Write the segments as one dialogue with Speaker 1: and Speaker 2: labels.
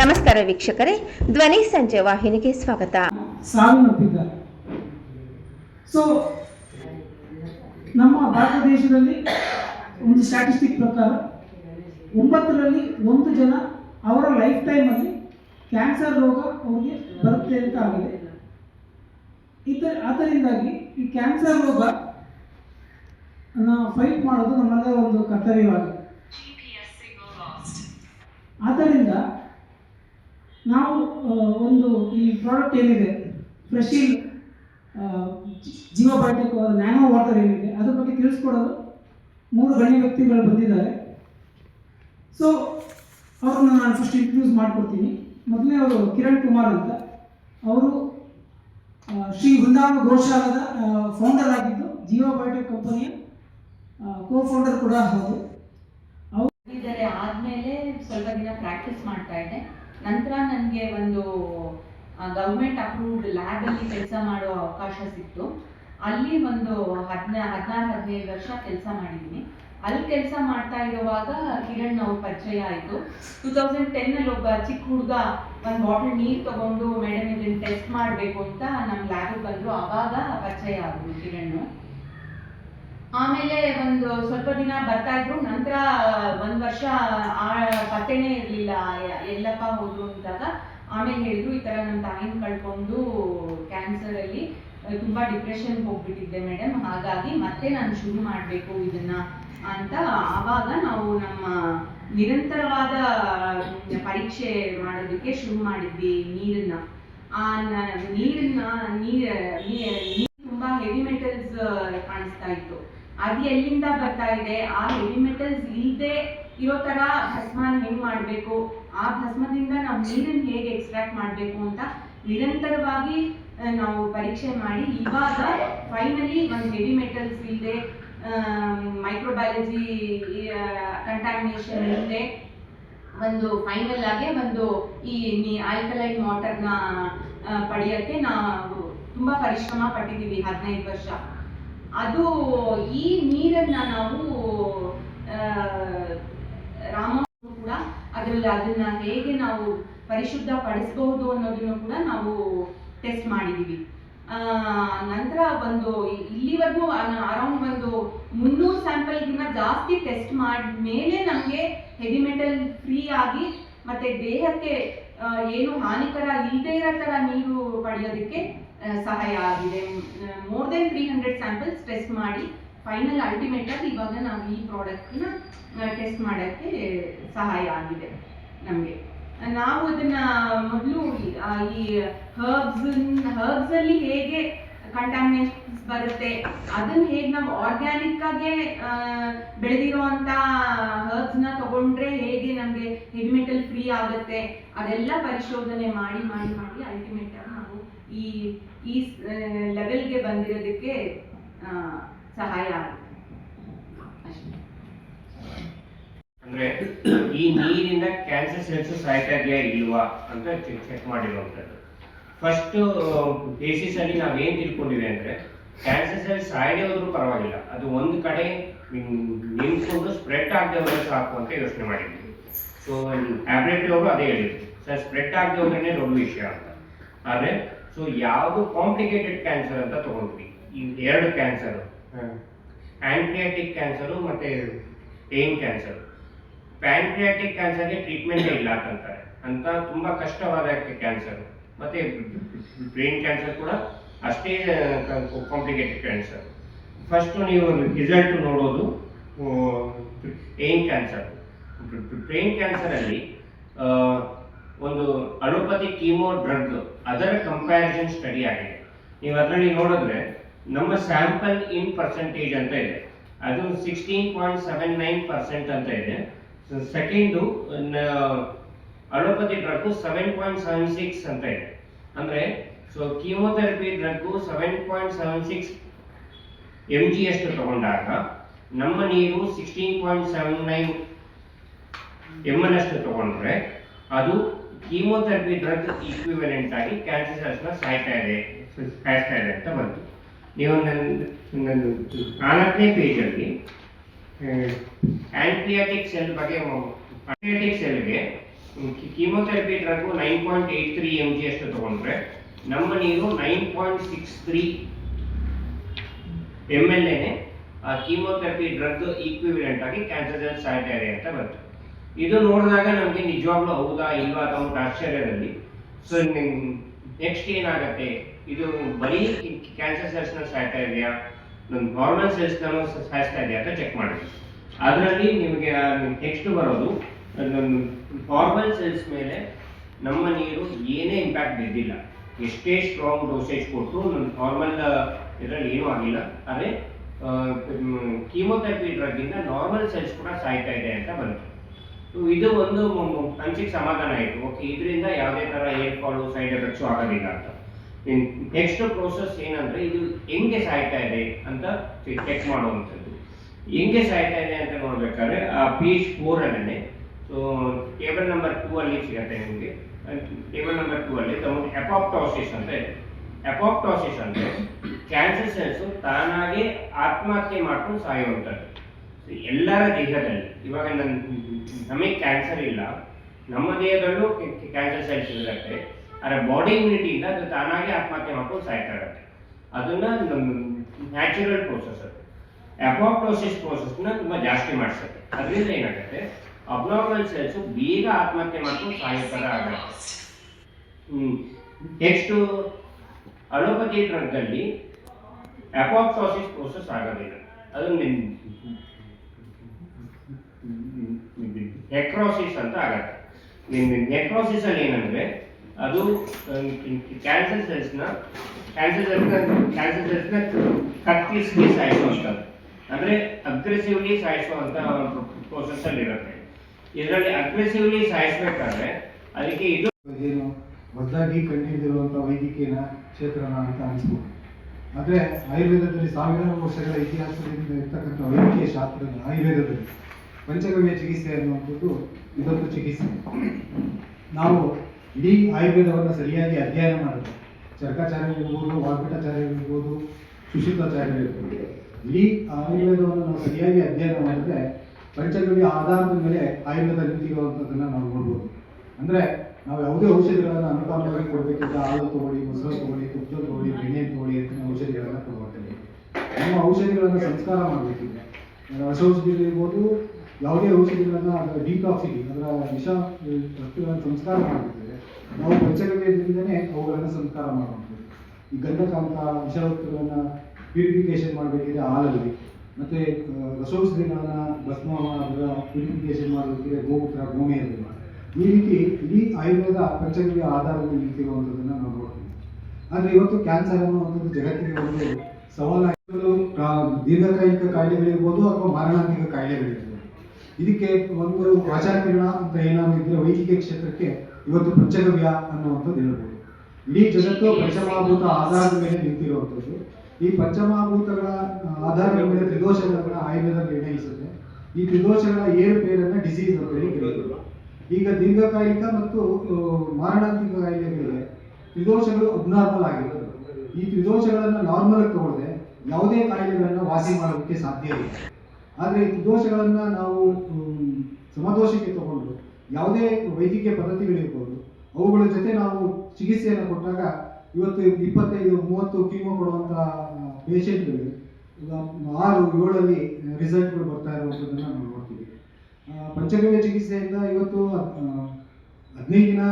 Speaker 1: ನಮಸ್ಕಾರ ವೀಕ್ಷಕರೇ. ಧ್ವನಿ ಸಂಜೆ ವಾಹಿನಿಗೆ ಸ್ವಾಗತ.
Speaker 2: ಸಾವನ್ನಪ್ಪಿದ್ದಾರೆ ಸೊ ನಮ್ಮ ಭಾರತ ದೇಶದಲ್ಲಿ ಒಂದು ಸ್ಟ್ಯಾಟಿಸ್ಟಿಕ್ ಪ್ರಕಾರ ಒಂಬತ್ತರಲ್ಲಿ ಒಂದು ಜನ ಅವರ ಲೈಫ್ ಟೈಮಲ್ಲಿ ಕ್ಯಾನ್ಸರ್ ರೋಗ ಅವರಿಗೆ ಬರುತ್ತೆ ಅಂತ ಆಗಿದೆ. ಇತರ ಆದ್ದರಿಂದಾಗಿ ಈ ಕ್ಯಾನ್ಸರ್ ರೋಗ ಫೈಟ್ ಮಾಡೋದು ನಮ್ಮೆಲ್ಲರ ಒಂದು ಕರ್ತವ್ಯವಾಗಿದೆ. ಆದ್ದರಿಂದ ನಾವು ಒಂದು ಈ ಪ್ರಾಡಕ್ಟ್ ಏನಿದೆ ಫ್ರೆಶಿಲ್ ಜೀವ ಬಯೋಟೆಕ್ ನ್ಯಾನೋ ವಾಟರ್ ಏನಿದೆ, ಅದ್ರ ಬಗ್ಗೆ ತಿಳಿಸ್ಕೊಡೋದು. ಮೂರು ಗಣ್ಯ ವ್ಯಕ್ತಿಗಳು ಬಂದಿದ್ದಾರೆ. ಸೊ ಅವ್ರನ್ನ ನಾನು ಫಸ್ಟ್ ಇಂಟ್ರೊಡ್ಯೂಸ್ ಮಾಡ್ಕೊಡ್ತೀನಿ. ಮೊದಲನೇ ಅವರು ಕಿರಣ್ ಕುಮಾರ್ ಅಂತ. ಅವರು ಶ್ರೀ ವೃಂದಾವನ ಗೋಶಾಲದ ಫೌಂಡರ್ ಆಗಿದ್ದು ಜೀವ ಬಯೋಟೆಕ್ ಕಂಪನಿಯ ಕೋ ಫೌಂಡರ್ ಕೂಡ ಹೌದು
Speaker 3: ಇದ್ದಾರೆ, ಆದ್ಮೇಲೆ ಸ್ವಲ್ಪ ದಿನ ಪ್ರಾಕ್ಟೀಸ್ ಮಾಡ್ತಾ ಇದ್ದೆ. ನಂತರ ನನಗೆ ಒಂದು ಗೌರ್ಮೆಂಟ್ ಅಪ್ರೂವ್ಡ್ ಲ್ಯಾಬ್ ಅಲ್ಲಿ ಕೆಲಸ ಮಾಡೋ ಅವಕಾಶ ಸಿಕ್ತು. ಅಲ್ಲಿ ಒಂದು ಹದಿನ, ಹದಿನಾರು, ಹದಿನೈದು ವರ್ಷ ಕೆಲಸ ಮಾಡಿದ್ದೀನಿ ಅಲ್ಲಿ ಕೆಲಸ ಮಾಡ್ತಾ ಇರುವಾಗ ಕಿರಣ್ ಅವ್ರ ಪರಿಚಯ ಆಯಿತು. ಟೂ ತೌಸಂಡ್ ಟೆನ್ನಲ್ಲಿ ಒಬ್ಬ ಚಿಕ್ಕ ಹುಡುಗ ಒಂದು ಬಾಟಲ್ ನೀರು ತಗೊಂಡು, ಮೇಡಮ್ ಇದನ್ನು ಟೆಸ್ಟ್ ಮಾಡಬೇಕು ಅಂತ ನಮ್ಮ ಲ್ಯಾಬಿಗೆ ಬಂದರು. ಆವಾಗ ಪರಿಚಯ ಆದರು ಕಿರಣ್ ಆಮೇಲೆ ಒಂದು ಸ್ವಲ್ಪ ದಿನ ಬರ್ತಾ ಇದ್ರು. ನಂತರ ಒಂದ್ ವರ್ಷ ಪತ್ತೆನೇ ಇರ್ಲಿಲ್ಲ. ಎಲ್ಲಪ್ಪ ಹೋದ್ರು ಅಂದಾಗ ಆಮೇಲೆ ಹೇಳಿದ್ರು, ಈ ತರ ನನ್ನ ತಾಯಿನ ಕಳ್ಕೊಂಡು ಕ್ಯಾನ್ಸರ್ ಅಲ್ಲಿ ತುಂಬಾ ಡಿಪ್ರೆಷನ್ ಹೋಗ್ಬಿಟ್ಟಿದ್ದೆ ಮೇಡಮ್ ಹಾಗಾಗಿ ಮತ್ತೆ ನಾನು ಶುರು ಮಾಡಬೇಕು ಇದನ್ನ ಅಂತ ಆವಾಗ ನಾವು ನಮ್ಮ ನಿರಂತರವಾದ ಪರೀಕ್ಷೆ ಮಾಡೋದಕ್ಕೆ ಶುರು ಮಾಡಿದ್ವಿ ನೀರನ್ನ. ಆ ನೀರನ್ನ, ನೀರ್ ನೀರ್ ತುಂಬಾ ಹೆವಿ ಮೆಟಲ್ಸ್ ಕಾಣಿಸ್ತಾ ಇತ್ತು. ಅದು ಎಲ್ಲಿಂದ ಬರ್ತಾ ಇದೆ? ಆ ಹೆವಿ ಮೆಟಲ್ಸ್ ಇಲ್ಲದೆ ಇರೋ ತರ ಭಸ್ಮನ ಹೆಂಗ್ ಮಾಡ್ಬೇಕು? ಆ ಭಸ್ಮದಿಂದ ನಾವು ನೀರನ್ನ ಹೇಗೆ ಎಕ್ಸ್ಟ್ರಾಕ್ಟ್ ಮಾಡ್ಬೇಕು ಅಂತ ನಿರಂತರವಾಗಿ ನಾವು ಪರೀಕ್ಷೆ ಮಾಡಿ ಇವಾಗ ಫೈನಲಿ ಒಂದು ಹೆವಿ ಮೆಟಲ್ಸ್ ಇಲ್ಲದೆ ಮೈಕ್ರೋಬಯಾಲಜಿ ಕಂಟಾಮಿನೇಷನ್ ಇಲ್ಲದೆ ಒಂದು ಫೈನಲ್ ಆಗಿ ಒಂದು ಈ ಆಲ್ಕಲೈನ್ ವಾಟರ್ನ ಪಡೆಯೋಕ್ಕೆ ನಾವು ತುಂಬಾ ಪರಿಶ್ರಮ ಪಟ್ಟಿದ್ದೀವಿ ಹದಿನೈದು ವರ್ಷ. ಅದು ಈ ನೀರನ್ನ ನಾವು ರಾಮ ಕೂಡ ಅದ್ರಲ್ಲಿ ಅದನ್ನ ಹೇಗೆ ನಾವು ಪರಿಶುದ್ಧ ಪಡಿಸಬಹುದು ಅನ್ನೋದನ್ನು ಕೂಡ ನಾವು ಟೆಸ್ಟ್ ಮಾಡಿದೀವಿ. ನಂತರ ಒಂದು ಇಲ್ಲಿವರೆಗೂ ಅರೌಂಡ್ ಒಂದು ಮುನ್ನೂರು ಸ್ಯಾಂಪಲ್ಗಿಂತ ಜಾಸ್ತಿ ಟೆಸ್ಟ್ ಮಾಡಿದ್ಮೇಲೆ ನಮಗೆ ಹೆವಿ ಮೆಟಲ್ ಫ್ರೀ ಆಗಿ ಮತ್ತೆ ದೇಹಕ್ಕೆ ಏನು ಹಾನಿಕರ ಇಲ್ಲದೆ ಇರೋ ತರ ನೀರು ಪಡೆಯೋದಕ್ಕೆ ಸಹಾಯ ಆಗಿದೆ. More than three hundred samples test ಮಾಡಿ ಫೈನಲ್ ಅಲ್ಟಿಮೇಟ್ ಆಗಿ ಇವಾಗ ನಾವು ಈ ಪ್ರಾಡಕ್ಟ್ನ ಟೆಸ್ಟ್ ಮಾಡೋಕ್ಕೆ ಸಹಾಯ ಆಗಿದೆ ನಮಗೆ. ನಾವು ಅದನ್ನ ಮೊದಲು ಈ ಹರ್ಬ್ಸ್ ಹರ್ಬ್ಸ್ ಅಲ್ಲಿ ಹೇಗೆ ಕಂಟಾಮಿನೇಷನ್ಸ್ ಬರುತ್ತೆ, ಅದನ್ನ ಹೇಗೆ ನಾವು ಆರ್ಗ್ಯಾನಿಕ್ ಆಗಿ ಬೆಳೆದಿರುವಂತ ಹರ್ಬ್ಸ್ನ ತಗೊಂಡ್ರೆ ಹೇಗೆ ನಮಗೆ ಹೆವಿ ಮೆಟಲ್ ಫ್ರೀ ಆಗುತ್ತೆ, ಅದೆಲ್ಲ ಪರಿಶೋಧನೆ ಮಾಡಿ ಮಾಡಿ ಮಾಡಿ ಅಲ್ಟಿಮೇಟ್ ಆಗಿ ಈ ಈ ಲೆವೆಲ್ಗೆ ಬಂದಿರೋದಕ್ಕೆ ಸಹಾಯ ಆಗುತ್ತೆ.
Speaker 4: ಅಂದ್ರೆ, ಈ ನೀರಿಂದ ಕ್ಯಾನ್ಸರ್ ಸೆಲ್ಸ್ ಸಾಯ್ತಾ ಇದೆಯಾ ಇಲ್ವಾ ಅಂತ ಚೆಕ್ ಮಾಡಿರುವಂಥದ್ದು. ಫಸ್ಟ್ ಬೇಸಿಸ್ ಅಲ್ಲಿ ನಾವ್ ಏನ್ ತಿಳ್ಕೊಂಡಿವಿ ಅಂದ್ರೆ ಕ್ಯಾನ್ಸರ್ ಸೆಲ್ಸ್ ಸಾಯದೇ ಹೋದ್ರೂ ಪರವಾಗಿಲ್ಲ. ಅದು ಒಂದು ಕಡೆ ನಿಂತ್ಕೊಂಡು ಸ್ಪ್ರೆಡ್ ಆಗದೆ ಹೋದ್ರೆ ಸಾಕು ಅಂತ ಯೋಚನೆ ಮಾಡಿದ್ವಿ. ಸೊ ಟ್ಯಾಬ್ಲೆಟ್ ಅವರು ಅದೇ ಹೇಳಿದ್ರು. ಸರ್ ಸ್ಪ್ರೆಡ್ ಆಗದೆ ಹೋದ್ರೆ ದೊಡ್ಡ ವಿಷಯ ಅಂತ. ಆದ್ರೆ ಸೊ ಯಾವುದು ಕಾಂಪ್ಲಿಕೇಟೆಡ್ ಕ್ಯಾನ್ಸರ್ ಅಂತ ತಗೊಂಡ್ವಿ. ಈ ಎರಡು ಕ್ಯಾನ್ಸರ್ ಪ್ಯಾಂಕ್ರಿಯಾಟಿಕ್ ಕ್ಯಾನ್ಸರು ಮತ್ತೆ ಪೇನ್ ಕ್ಯಾನ್ಸರ್ ಪ್ಯಾಂಕ್ರಿಯಾಟಿಕ್ ಕ್ಯಾನ್ಸರ್ಗೆ ಟ್ರೀಟ್ಮೆಂಟ್ ಇಲ್ಲ ಅಂತಾರೆ ಅಂತ ತುಂಬಾ ಕಷ್ಟವಾದ ಕ್ಯಾನ್ಸರ್ ಮತ್ತೆ ಬ್ರೈನ್ ಕ್ಯಾನ್ಸರ್ ಕೂಡ ಅಷ್ಟೇ ಕಾಂಪ್ಲಿಕೇಟೆಡ್ ಕ್ಯಾನ್ಸರ್ ಫಸ್ಟ್ ನೀವು ರಿಸಲ್ಟ್ ನೋಡೋದು ಪೇನ್ ಕ್ಯಾನ್ಸರ್ ಬ್ರೈನ್ ಕ್ಯಾನ್ಸರ್ ಅಲ್ಲಿ ಆ, ಒಂದು ಅಲೋಪತಿ ಕೀಮೋ ಡ್ರಗ್ ಅದರ ಕಂಪ್ಯಾರಿಸನ್ ಸ್ಟಡಿ ಆಗಿದೆ. ನೀವು ಅದರಲ್ಲಿ ನೋಡಿದ್ರೆ ನಮ್ಮ ಸ್ಯಾಂಪಲ್ ಇನ್ ಪರ್ಸೆಂಟೇಜ್ ಅಂತ ಇದೆ. ಅದು sixteen point seven nine percent ಅಂತ ಇದೆ. Second allopathy drug seven point seven six ಅಂತ ಇದೆ. ಅಂದ್ರೆ so chemotherapy drug seven point seven six M G ಅಷ್ಟು ತಗೊಂಡಾಗ ನಮ್ಮ ನೀರು sixteen point seven nine M ಅಷ್ಟು ತಗೊಂಡ್ರೆ ಅದು ಕೀಮೋಥೆರಪಿ ಡ್ರಗ್ ಈಕ್ವಿವೆಲೆಂಟ್ ಆಗಿ ಕ್ಯಾನ್ಸರ್ ಸೆಲ್ಸ್ನ ಸಾಯ್ತಾ ಇದೆ ಇದೆ ಅಂತ ಬಂತು. ನೀವು ನನ್ನ ನನ್ನ ನಾಲ್ಕನೇ ಪೇಜಲ್ಲಿ ಆಂಟ್ರಿಯಾಟಿಕ್ ಸೆಲ್ ಬಗ್ಗೆ ಆಂಟ್ರಿಯಾಟಿಕ್ ಸೆಲ್ಗೆ chemotherapy drug nine point eight three M G ಅಷ್ಟು ತಗೊಂಡ್ರೆ, ನಮ್ಮ ನೀರು nine point six three M L ಎನೆ chemotherapy drug equivalent ಆಗಿ ಕ್ಯಾನ್ಸರ್ ಸಾಯ್ತಾ ಇದೆ ಅಂತ ಬಂತು. ಇದು ನೋಡಿದಾಗ ನಮಗೆ ನಿಜವಾಗ್ಲೂ ಹೌದಾ ಇಲ್ವಾ ಅಂತ ಒಂದು ಆಶ್ಚರ್ಯದಲ್ಲಿ. ಸೊ ನೆಕ್ಸ್ಟ್ ಏನಾಗುತ್ತೆ? ಇದು ಬರೀ ಕ್ಯಾನ್ಸರ್ ಸೆಲ್ಸ್ನ ಸಾಯ್ತಾ ಇದೆಯಾ? ನಾರ್ಮಲ್ ಸೆಲ್ಸ್ನೂ ಸಾಯಿಸ್ತಾ ಇದೆಯಾ ಅಂತ ಚೆಕ್ ಮಾಡಿ ಅದರಲ್ಲಿ ನಿಮಗೆ ನೆಕ್ಸ್ಟ್ ಬರೋದು ನಾರ್ಮಲ್ ಸೆಲ್ಸ್ ಮೇಲೆ ನಮ್ಮ ನೀರು ಏನೇ ಇಂಪ್ಯಾಕ್ಟ್ ಬಿದ್ದಿಲ್ಲ. ಎಷ್ಟೇ ಸ್ಟ್ರಾಂಗ್ ಡೋಸೇಜ್ ಕೊಟ್ಟು ನಾರ್ಮಲ್ ಇದರಲ್ಲಿ ಏನೂ ಆಗಿಲ್ಲ. ಆದರೆ ಕೀಮೋಥೆರಪಿ ಡ್ರಗ್ಗಿಂದ ನಾರ್ಮಲ್ ಸೆಲ್ಸ್ ಕೂಡ ಸಾಯ್ತಾ ಇದೆ ಅಂತ ಬಂತು. ಇದು ಒಂದು ಮನಸ್ಸಿಗೆ ಸಮಾಧಾನ ಆಯಿತು. ಓಕೆ ಇದರಿಂದ ಯಾವುದೇ ಥರ ಏರ್ ಫಾಲು ಸೈಡ್ ಎಫೆಕ್ಟ್ಸು ಆಗೋದಿಲ್ಲ ಅಂತ. ನೆಕ್ಸ್ಟ್ ಪ್ರೋಸೆಸ್ ಏನಂದ್ರೆ ಇದು ಹೆಂಗೆ ಸಾಯ್ತಾ ಇದೆ ಅಂತ ಚೆಕ್ ಮಾಡುವಂಥದ್ದು. ಹೆಂಗೆ ಸಾಯ್ತಾ ಇದೆ ಅಂತ ನೋಡ್ಬೇಕಾದ್ರೆ, ಆ ಪೇಜ್ ಅಲ್ಲೇ. ಸೊ ಟೇಬಲ್ ನಂಬರ್ ಟೂ ಅಲ್ಲಿ ಸಿಗತ್ತೆ ನಿಮಗೆ. ಟೇಬಲ್ ನಂಬರ್ ಟೂ ಅಲ್ಲಿ ತಮ್ಮ ಎಪಾಪ್ಟಾಸಿಸ್ ಅಂತ ಇದೆ. ಎಪಾಪ್ಟಾಸಿಸ್ ಅಂದ್ರೆ ಕ್ಯಾನ್ಸರ್ ಸೆಲ್ಸ್ ತಾನಾಗೆ ಆತ್ಮಹತ್ಯೆ ಮಾಡ್ಕೊಂಡು ಸಾಯುವಂಥದ್ದು. ಎಲ್ಲರ ದೇಹದಲ್ಲಿ, ಇವಾಗ ನನ್ ನಮಗೆ ಕ್ಯಾನ್ಸರ್ ಇಲ್ಲ. ನಮ್ಮ ದೇಹದಲ್ಲೂ ಕ್ಯಾನ್ಸರ್ ಸೆಲ್ಸ್ ಇರುತ್ತೆ. ಆದರೆ ಬಾಡಿ ಇಮ್ಯುನಿಟಿಯಿಂದ ಅದು ತಾನಾಗೆ ಆತ್ಮಹತ್ಯೆ ಮಾಡ್ಕೊಂಡು ಸಾಯ್ತಾ ಇರುತ್ತೆ. ಅದನ್ನ ನ್ಯಾಚುರಲ್ ಪ್ರೋಸೆಸ್ ಅದು. ಪ್ರೋಸೆಸ್ ಪ್ರೋಸೆಸ್ನ ತುಂಬ ಜಾಸ್ತಿ ಮಾಡಿಸುತ್ತೆ. ಅದರಿಂದ ಏನಾಗುತ್ತೆ? ಅಬ್ನಾರ್ಮಲ್ ಸೆಲ್ಸ್ ಬೇಗ ಆತ್ಮಹತ್ಯೆ ಮಾಡ್ಕೊಂಡು ಸಾಯೋ ಆಗುತ್ತೆ. ನೆಕ್ಸ್ಟು ಅಲೋಪತಿ ಡ್ರಗ್ಗಲ್ಲಿ ಅಪೋಪ್ಟೋಸಿಸ್ ಪ್ರೋಸೆಸ್ ಆಗೋದಿಲ್ಲ. ಅದು ನೆಕ್ರೋಸಿಸ್ ಅಂತ ಆಗತ್ತೆ. ನೆಕ್ರೋಸಿಸ್ ಅಲ್ಲಿ ಏನಂದ್ರೆ, ಅದು ಕ್ಯಾನ್ಸರ್ ಸೆಲ್ಸ್ನ ಕ್ಯಾನ್ಸರ್ ಸೆಲ್ಸ್ನ ಕ್ಯಾನ್ಸರ್ ಸೆಲ್ಸ್ನ ಕತ್ತಿಸಿ ಸಾಯಿಸುವಂಥದ್ದು ಅಂದ್ರೆ ಅಗ್ರೆಸಿವ್ಲಿ ಸಾಯಿಸುವಂತ ಪ್ರೋಸೆಸ್ ಅಲ್ಲಿ ಇರುತ್ತೆ. ಇದರಲ್ಲಿ ಅಗ್ರೆಸಿವ್ಲಿ ಸಾಯಿಸ್ಬೇಕಾದ್ರೆ ಅದಕ್ಕೆ ಇದು
Speaker 5: ಏನು? ಹೊಸದಾಗಿ ಕಂಡುಹಿಡಿದಿರುವಂಥ ವೈದ್ಯಕೀಯ ಕ್ಷೇತ್ರನ ಅಂತ ಅನಿಸ್ಬೋದು. ಆದರೆ ಆಯುರ್ವೇದದಲ್ಲಿ ಸಾವಿರಾರು ವರ್ಷಗಳ ಇತಿಹಾಸದಿಂದ ಇರ್ತಕ್ಕಂಥ ವೈದ್ಯಕೀಯ ಶಾಸ್ತ್ರ ಆಯುರ್ವೇದದಲ್ಲಿ ಪಂಚಗವ್ಯ ಚಿಕಿತ್ಸೆ ಅನ್ನುವಂಥದ್ದು ಇದೊಂದು ಚಿಕಿತ್ಸೆ. ನಾವು ಇಡೀ ಆಯುರ್ವೇದವನ್ನು ಸರಿಯಾಗಿ ಅಧ್ಯಯನ ಮಾಡಿದ್ರೆ ಇರ್ಬೋದು ಸುಶೀತಾಚಾರ್ಯ ಇರ್ಬೋದು ಇಡೀ ಆಯುರ್ವೇದವನ್ನು ನಾವು ಸರಿಯಾಗಿ ಅಧ್ಯಯನ ಮಾಡಿದ್ರೆ ಪಂಚಗವ್ಯ ಆಧಾರದ ಮೇಲೆ ಆಯುರ್ವೇದ ನಿಂತಿರುವಂಥದ್ದನ್ನು ನಾವು ನೋಡ್ಬೋದು. ಅಂದರೆ ನಾವು ಯಾವುದೇ ಔಷಧಿಗಳನ್ನು ಅನುಕಂಪವಾಗಿ ಕೊಡಬೇಕಿದ್ದ ಹಾಲು ತಗೊಳ್ಳಿ, ಮೊಸರು ತಗೊಳ್ಳಿ, ತುಪ್ಪ ತಗೊಳ್ಳಿ ಬೆಣ್ಣೆ ತಗೊಳ್ಳಿ ಅಂತ ಔಷಧಿಗಳನ್ನು ತಗೊಳ್ತೇವೆ ನಮ್ಮ ಔಷಧಿಗಳನ್ನು ಸಂಸ್ಕಾರ ಮಾಡಬೇಕಿದ್ರೆ ರಸೌಷಧಿಗಳಿರ್ಬೋದು ಯಾವುದೇ ಔಷಧಿಗಳನ್ನು ಅದರ ಡಿಕಾಫಿಂಗ್ ಅದರ ವಿಷ ವಸ್ತುಗಳನ್ನು ಸಂಸ್ಕಾರ ಮಾಡಿದ್ರೆ ನಾವು ಪಂಚಗವ್ಯದಿಂದನೇ ಅವುಗಳನ್ನು ಸಂಸ್ಕಾರ ಮಾಡುವಂಥದ್ದು ಈ ಗಂಧಕಾಂತ ವಿಷವಸ್ತುಗಳನ್ನು ಪ್ಯೂರಿಫಿಕೇಶನ್ ಮಾಡಬೇಕಿದ್ರೆ ಹಾಲಲ್ಲಿ, ಮತ್ತು ರಸೌಷಧಿಗಳನ್ನು ಭಸ್ಮ ಅದರ ಪ್ಯೂರಿಫಿಕೇಶನ್ ಮಾಡಬೇಕಿದ್ರೆ ಗೋಮೂತ್ರ ಭೂಮಿಯಲ್ಲಿ ಈ ರೀತಿ ಇಡೀ ಆಯುರ್ವೇದ ಪಂಚಗವ್ಯ ಆಧಾರದಲ್ಲಿ ನಿಂತಿರುವಂಥದ್ದನ್ನು ನಾವು ನೋಡ್ತೀವಿ. ಆದರೆ ಇವತ್ತು ಕ್ಯಾನ್ಸರ್ ಅನ್ನುವಂಥದ್ದು ಜಗತ್ತಿಗೆ ಒಂದು ಸವಾಲಾಗಿರೋದು ದೀರ್ಘಕಾಲಿಕ ಕಾಯಿಲೆಗಳಿರ್ಬೋದು ಅಥವಾ ಮಾರಣಾಂತಿಕ ಕಾಯಿಲೆಗಳಿರ್ಬೋದು. ಇದಕ್ಕೆ ಒಂದು ವಾಚಾಕಿರಣ ಅಂತ ಏನಾದ್ರು ಇದ್ರೆ ವೈದ್ಯಕೀಯ ಕ್ಷೇತ್ರಕ್ಕೆ ಇವತ್ತು ಪಂಚಗವ್ಯ ಅನ್ನುವಂಥದ್ದು ಹೇಳ್ಬೋದು. ಇಡೀ ಜಗತ್ತು ಪಂಚಮಹಾಭೂತ ಆಧಾರದ ಮೇಲೆ ನಿಂತಿರುವಂಥದ್ದು. ಈ ಪಂಚಮಾಭೂತಗಳ ಆಧಾರದ ಮೇಲೆ ತ್ರಿದೋಷಗಳ ಆಯುರ್ವೇದ ನಿರ್ಣಯಿಸುತ್ತೆ ಈ ತ್ರಿದೋಷಗಳ ಏರುಪೇರನ್ನ ಡಿಸೀಸ್ ಅಂತ ಹೇಳಿ ಕೇಳಿದ್ರು ಈಗ ದೀರ್ಘಕಾಲಿಕ ಮತ್ತು ಮಾರಣಾಂತಿಕ ಕಾಯಿಲೆಗಳಿಗೆ ತ್ರಿದೋಷಗಳು ಅಬ್ನಾರ್ಮಲ್ ಆಗಿರ್ತದೆ ಈ ತ್ರಿದೋಷಗಳನ್ನು ನಾರ್ಮಲ್ ತಗೊಳ್ಳದೆ ಯಾವುದೇ ಕಾಯಿಲೆಗಳನ್ನು ವಾಸಿ ಮಾಡೋದಕ್ಕೆ ಸಾಧ್ಯ ಇಲ್ಲ. ಆದರೆ ಈ ದೋಷಗಳನ್ನು ನಾವು ಸಮದೋಷಕ್ಕೆ ತಗೊಂಡು ಯಾವುದೇ ವೈದ್ಯಕೀಯ ಪದ್ಧತಿಗಳಿರ್ಬೋದು, ಅವುಗಳ ಜೊತೆ ನಾವು ಚಿಕಿತ್ಸೆಯನ್ನು ಕೊಟ್ಟಾಗ ಇವತ್ತು ಇಪ್ಪತ್ತೈದು, ಮೂವತ್ತು ಕೀಮೋ ಕೊಡುವಂಥ ಪೇಷೆಂಟ್ಗಳಿಗೆ ಆರು, ಏಳಲ್ಲಿ ರಿಸಲ್ಟ್ಗಳು ಬರ್ತಾ ಇರುವಂಥದ್ದನ್ನು ನಾವು ನೋಡ್ತೀವಿ. ಪಂಚಗವ್ಯ ಚಿಕಿತ್ಸೆಯಿಂದ ಇವತ್ತು ಹದಿನೈದು ದಿನ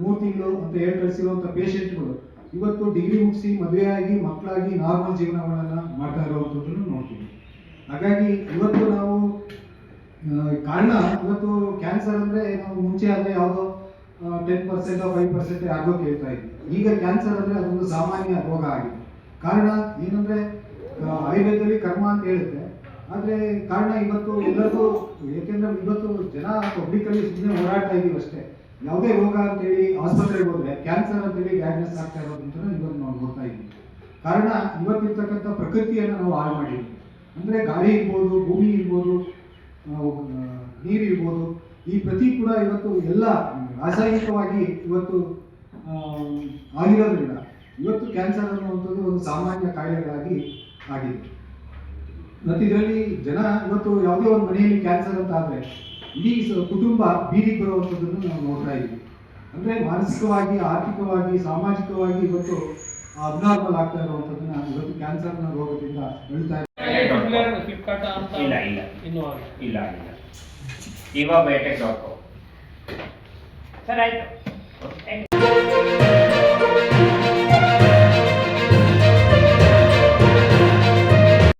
Speaker 5: ಮೂರು ತಿಂಗಳು ಅಂತ ಹೇಳಿ ಕಳಿಸಿರುವಂಥ ಪೇಷಂಟ್ಗಳು ಇವತ್ತು ಡಿಗ್ರಿ ಮುಗಿಸಿ ಮದುವೆಯಾಗಿ ಮಕ್ಕಳಾಗಿ ನಾರ್ಮಲ್ ಜೀವನಗಳನ್ನು ಮಾಡ್ತಾ ಇರುವಂಥದ್ದನ್ನು ನೋಡ್ತೀವಿ. ಹಾಗಾಗಿ ಇವತ್ತು ನಾವು ಕಾರಣ ಇವತ್ತು ಕ್ಯಾನ್ಸರ್ ಅಂದರೆ ನಾವು ಮುಂಚೆ ಆದರೆ ಯಾವುದೋ ಟೆನ್ ಪರ್ಸೆಂಟ್ ಫೈವ್ ಪರ್ಸೆಂಟ್ ಆಗೋ ಕೇಳ್ತಾ ಇದ್ವಿ. ಈಗ ಕ್ಯಾನ್ಸರ್ ಅಂದರೆ ಅದೊಂದು ಸಾಮಾನ್ಯ ರೋಗ ಆಗಿದೆ. ಕಾರಣ ಏನಂದರೆ ಆಯುರ್ವೇದದಲ್ಲಿ ಕರ್ಮ ಅಂತ ಹೇಳುತ್ತೆ ಆದರೆ ಕಾರಣ ಇವತ್ತು ಎಲ್ಲರಿಗೂ, ಏಕೆಂದರೆ ಇವತ್ತು ಜನ ಪಬ್ಲಿಕಲ್ಲಿ ಸುಮ್ಮನೆ ಹೋರಾಡ್ತಾ ಇದೀವಿ ಅಷ್ಟೇ. ಯಾವುದೇ ರೋಗ ಅಂತೇಳಿ ಆಸ್ಪತ್ರೆಗೆ ಹೋದ್ರೆ ಕ್ಯಾನ್ಸರ್ ಅಂತೇಳಿ ಡಯಾಗ್ನೋಸ್ ಆಗ್ತಾ ಇರೋದು ಇವತ್ತು ನಾವು ನೋಡ್ತಾ ಇದ್ದೀವಿ. ಕಾರಣ ಇವತ್ತಿರ್ತಕ್ಕಂಥ ಪ್ರಕೃತಿಯನ್ನು ನಾವು ಹಾಳು ಮಾಡಿದ್ವಿ ಅಂದರೆ ಗಾಳಿ ಇರ್ಬೋದು, ಭೂಮಿ ಇರ್ಬೋದು ನೀರು ಇರ್ಬೋದು, ಈ ಪ್ರತಿ ಕೂಡ ಇವತ್ತು ಎಲ್ಲ ರಾಸಾಯನಿಕವಾಗಿ ಇವತ್ತು ಆಗಿರೋದ್ರಿಂದ ಇವತ್ತು ಕ್ಯಾನ್ಸರ್ ಅನ್ನುವಂಥದ್ದು ಒಂದು ಸಾಮಾನ್ಯ ಕಾಯಿಲೆಗಳಾಗಿ ಆಗಿದೆ. ಮತ್ತು ಇದರಲ್ಲಿ ಜನ ಇವತ್ತು ಯಾವುದೇ ಒಂದು ಮನೆಯಲ್ಲಿ ಕ್ಯಾನ್ಸರ್ ಅಂತ ಆದರೆ ಇಡೀ ಕುಟುಂಬ ಬೀದಿಗೆ ಬರುವಂಥದ್ದನ್ನು ನಾವು ನೋಡ್ತಾ ಇದ್ದೀವಿ. ಅಂದ್ರೆ ಮಾನಸಿಕವಾಗಿ, ಆರ್ಥಿಕವಾಗಿ, ಸಾಮಾಜಿಕವಾಗಿ ಇವತ್ತು ಅಬ್ನಾರ್ಮಲ್ ಆಗ್ತಾ ಇರುವಂಥದ್ದನ್ನು ಇವತ್ತು ಕ್ಯಾನ್ಸರ್ನ ರೋಗದಿಂದ ಹೇಳ್ತಾ
Speaker 2: ಫ್ಲಿಪ್ಕಾರ್ಟ್ ಅಂತ
Speaker 4: ಇಲ್ಲ ಇಲ್ಲ.
Speaker 2: ಇನ್ನೂ
Speaker 4: ಇಲ್ಲ ಇಲ್ಲ. ಇವಾಗ ಬಯೋಟೆಕ್ ಡಾಟ್ ಕಾಮ್ ಸರ್ ಆಯ್ತು.